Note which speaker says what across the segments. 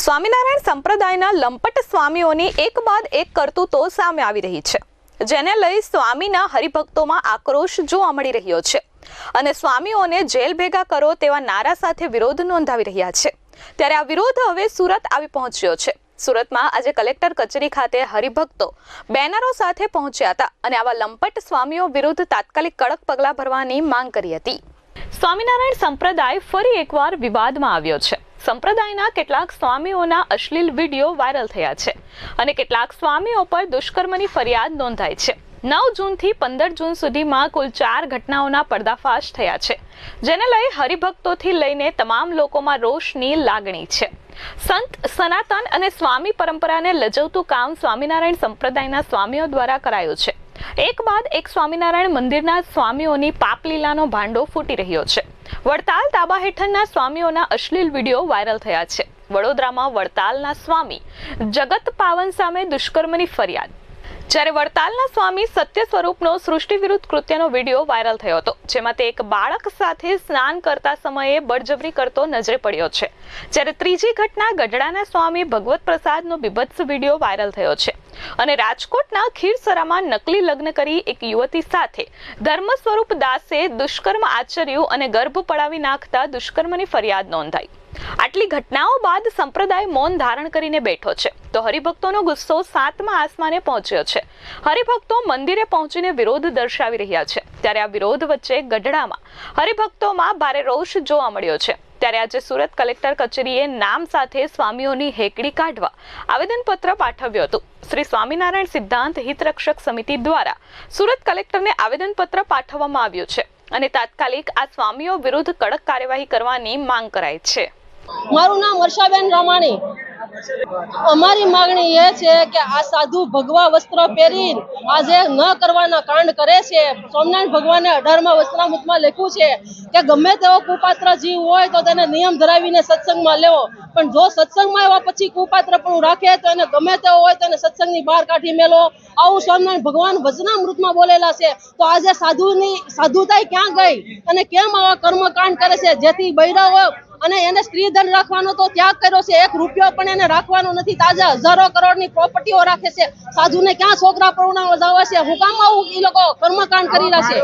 Speaker 1: સ્વામિનારાયણ સંપ્રદાયના લંપટ સ્વામીઓની એક બાદ એક કરતૂતો સામે આવી રહી છે, જેને લઈ સ્વામીના હરિભક્તોમાં આક્રોશ જોવા મળી રહ્યો છે. અને સ્વામીઓને જેલ ભેગા કરો તેવા નારા સાથે વિરોધ નોંધાવી રહ્યા છે. ત્યારે આ વિરોધ હવે સુરત આવી પહોંચ્યો છે. સુરતમાં આજે કલેક્ટર કચેરી ખાતે હરિભક્તો બેનરો સાથે પહોંચ્યા હતા અને આવા લંપટ સ્વામીઓ વિરુદ્ધ તાત્કાલિક કડક પગલાં ભરવાની માંગ કરી હતી. સ્વામિનારાયણ સંપ્રદાય ફરી એકવાર વિવાદમાં આવ્યો છે. સંપ્રદાયના કેટલાક સ્વામીઓના અશ્લીલ વીડિયો વાયરલ થયા છે અને કેટલાક સ્વામીઓ પર દુષ્કર્મની ફરિયાદ નોંધાઈ છે. નવ જૂનથી પંદર જૂન સુધીમાં કુલ ચાર ઘટનાઓના પર્દાફાશ થયા છે, જેને લઈ હરિભક્તોથી લઈને તમામ લોકોમાં રોષની લાગણી છે. સંત, સનાતન અને સ્વામી પરંપરાને લજવતું કામ સ્વામિનારાયણ સંપ્રદાયના સ્વામીઓ દ્વારા કરાયું છે. એક બાદ એક સ્વામિનારાયણ મંદિરના સ્વામીઓની પાપલીલાનો ભાંડો ફૂટી રહ્યો છે. વડતાલ તાબા હેઠળના સ્વામીઓના અશ્લીલ વીડિયો વાયરલ થયા છે. વડોદરામાં વડતાલના સ્વામી જગત પાવન સામે દુષ્કર્મની ફરિયાદ. જ્યારે વડતાલના સ્વામી સત્ય સ્વરૂપનો સૃષ્ટિ વિરુદ્ધ કૃત્યનો વીડિયો વાયરલ થયો હતો, જેમાં તે એક બાળક સાથે સ્નાન કરતા સમયે બળજબરી કરતો નજરે પડ્યો છે. જ્યારે ત્રીજી ઘટના ગઢડાના સ્વામી ભગવત પ્રસાદનો બીભત્સ વીડિયો વાયરલ થયો છે. અને રાજકોટના ખીરસરામાં નકલી લગ્ન કરી એક યુવતી સાથે. ધર્મ સ્વરૂપ દાસે દુષ્કર્મ આચર્યું અને ગર્ભ પડાવી નાખતા દુષ્કર્મની ફરિયાદ નોંધાઈ. આટલી ઘટનાઓ બાદ સંપ્રદાય મૌન ધારણ કરીને બેઠો છે. તો હરિભક્તોનો ગુસ્સો સાતમા આસમાને પહોંચ્યો છે. હરિભક્તો મંદિરે પહોંચીને વિરોધ દર્શાવી રહ્યા છે. ત્યારે આ વિરોધ વચ્ચે ગઢડામાં હરિભક્તોમાં ભારે રોષ જોવા મળ્યો છે. ત્યારે આજે સુરત કલેક્ટર કચેરીએ નામ સાથે સ્વામીઓની હેકડી કાઢવા આવેદનપત્ર પાઠવ્યું હતું. શ્રી સ્વામિનારાયણ સિદ્ધાંત હિતરક્ષક સમિતિ દ્વારા સુરત કલેક્ટરને આવેદનપત્ર પાઠવવામાં આવ્યું છે અને તાત્કાલિક આ સ્વામીઓ વિરુદ્ધ કડક કાર્યવાહી કરવાની માંગ કરાઈ છે.
Speaker 2: મારું નામ વર્ષાબેન રમાણી. અમારી માંગણી એ છે કે આ સાધુ ભગવા વસ્ત્ર પહેરી આજે ન કરવાના કાંડ કરે છે. સોમનાથ ભગવાને અઢારમાં વસ્ત્રામૃતમાં લખ્યું છે કે ગમે તેવો કુપાત્ર જીવ હોય તો તેને નિયમ ધરાવીને સત્સંગમાં લેવો. પણ જો સત્સંગમાં એવા પછી કુપાત્ર પણ રાખે તો એને ગમે તેવો હોય તો એને સત્સંગની બહાર કાઢી મેલો. આવું સ્વામિનારાયણ ભગવાન વચનામૃતમાં બોલેલા છે. તો આજે સાધુની સાધુતાઈ ક્યાં ગઈ? અને કેમ આવા કર્મકાંડ કરે છે? જેથી બૈરા હોય અને એને સ્ત્રી ધન રાખવાનો તો ત્યાગ કર્યો છે. એક રૂપિયો પણ એને રાખવાનો નથી. તાજા હજારો કરોડની પ્રોપર્ટીઓ રાખે છે. સાધુને ક્યાં છોકરા પરણાવવા જાવે છે? હું કામ આવું? એ લોકો કર્મકાંડ કરી રહ્યા છે.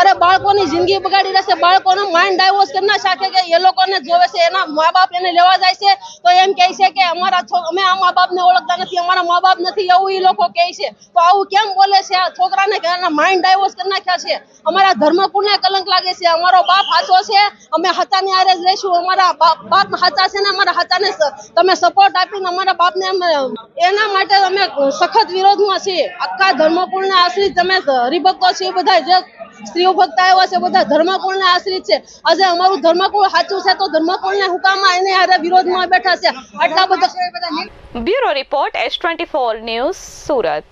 Speaker 2: અરે, બાળકોની જિંદગી બગાડી રહ્યા છે. બાળકોનો માઇન્ડ ડાયવોર્સ કરી ના શકે કે એ લોકોને જોવે છે? એના મા બાપ એને લેવા જાય છે? તો એમ કહે છે કે અમારા અમે આ મા બાપને ઓળખતા નથી. અમારા મા બાપ નથી એવું એ લોકો કહે છે. તો આવું કેમ બોલે છે? આ છોકરાને એના માઇન્ડ ડાયવોર્સ કરી નાખ્યા છે? અમારા ધર્મકુળને કલંક લાગે છે. અમારો બાપ હાચો છે. અમે હતાની આરે જ રહીશું. અમારા બાપ હાચા છે ને અમારા સ- તમે સપોર્ટ આપીને અમારા બાપને એના માટે અમે સખત વિરોધમાં છીએ. આખા ધર્મકુળને આશ્રિત તમે હરિભક્તો છીએ બધા જે સ્ત્રીઓ ભક્ત આવ્યા છે બધા ધર્મકુળને આશ્રિત છે. આજે અમારું ધર્મકુળ સાચું છે તો ધર્મકુળને હુકામાં એને હારે વિરોધમાં બેઠા છે. આટલા બધા
Speaker 1: bureau report S twenty four news Surat.